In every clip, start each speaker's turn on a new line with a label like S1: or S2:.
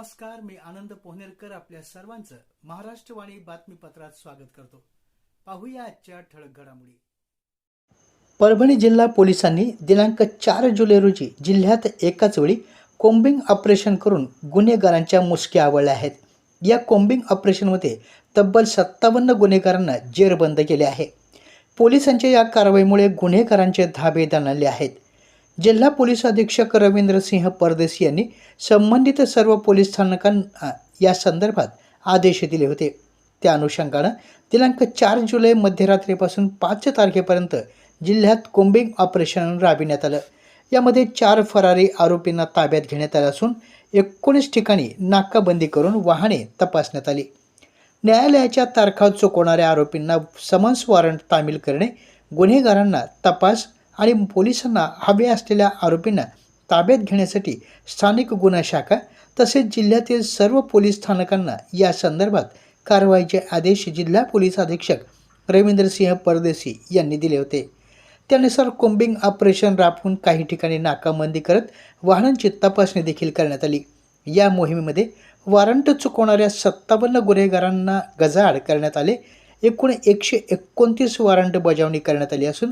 S1: नमस्कार मी आनंद पोहनेरकर आपल्या सर्वांचं महाराष्ट्रवाणी बातमीपत्रात स्वागत करतो. पाहूया आजच्या ठळक घडामोडी. परभणी जिल्हा पोलिसांनी दिनांक चार जुलै रोजी जिल्ह्यात एकाच वेळी कोम्बिंग ऑपरेशन करून गुन्हेगारांच्या मुसक्या आवळल्या आहेत. या कोम्बिंग ऑपरेशनमध्ये तब्बल सत्तावन्न गुन्हेगारांना जेरबंद केले आहे. पोलिसांच्या या कारवाईमुळे गुन्हेगारांचे धाबे दणले आहेत. जिल्हा पोलीस अधीक्षक रवींद्र सिंह परदेशी यांनी संबंधित सर्व पोलीस स्थानकांना या संदर्भात आदेश दिले होते. त्या अनुषंगानं दिनांक चार जुलै मध्यरात्रीपासून पाच तारखेपर्यंत जिल्ह्यात कोंबिंग ऑपरेशन राबविण्यात आलं. यामध्ये चार फरारी आरोपींना ताब्यात घेण्यात आलं असून एकोणीस ठिकाणी नाकाबंदी करून वाहने तपासण्यात आली. न्यायालयाच्या तारखा चुकवणाऱ्या आरोपींना समन्स वॉरंट तामील करणे गुन्हेगारांना तपास आणि पोलिसांना हवे असलेल्या आरोपींना ताब्यात घेण्यासाठी स्थानिक गुन्हा शाखा तसेच जिल्ह्यातील सर्व पोलीस स्थानकांना या संदर्भात कारवाईचे आदेश जिल्हा पोलीस अधीक्षक रवींद्रसिंह परदेशी यांनी दिले होते. त्यानुसार कोम्बिंग ऑपरेशन राबवून काही ठिकाणी नाकाबंदी करत वाहनांची तपासणी देखील करण्यात आली. या मोहिमेमध्ये वॉरंट चुकवणाऱ्या सत्तावन्न गुन्हेगारांना गजाआड करण्यात आले. एकूण एकशे एकोणतीस वॉरंट बजावणी करण्यात आली असून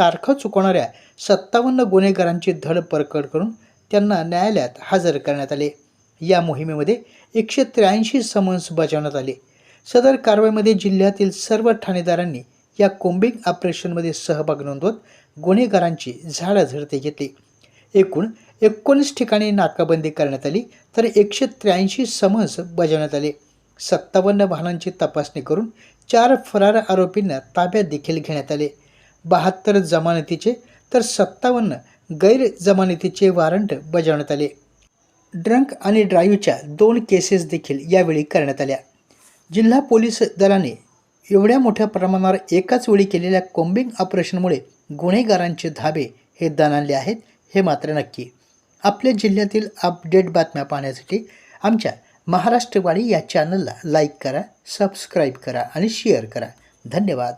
S1: तारखा चुकवणाऱ्या सत्तावन्न गुन्हेगारांची धड परकड करून त्यांना न्यायालयात हजर करण्यात आले. या मोहिमेमध्ये एकशे त्र्याऐंशी समन्स बजावण्यात आले. सदर कारवाईमध्ये जिल्ह्यातील सर्व ठाणेदारांनी या कोंबिंग ऑपरेशनमध्ये सहभाग नोंदवत गुन्हेगारांची झाडाझडती घेतली. एकूण एकोणीस ठिकाणी नाकाबंदी करण्यात आली तर एकशे त्र्याऐंशी समन्स बजावण्यात आले. सत्तावन्न वाहनांची तपासणी करून चार फरार आरोपींना ताब्यात देखील घेण्यात आले. बहात्तर जमानतीचे तर सत्तावन्न गैर जमानतीचे वॉरंट बजावण्यात आले. ड्रंक आणि ड्राईव्हच्या दोन केसेस देखील यावेळी करण्यात आल्या. जिल्हा पोलीस दलाने एवढ्या मोठ्या प्रमाणावर एकाच वेळी केलेल्या कोम्बिंग ऑपरेशनमुळे गुन्हेगारांचे धाबे हे दणाणले आहेत हे मात्र नक्की. आपल्या जिल्ह्यातील अपडेट बातम्या पाहण्यासाठी आमच्या महाराष्ट्रवाणी या चॅनलला लाईक करा सबस्क्राईब करा आणि शेअर करा. धन्यवाद.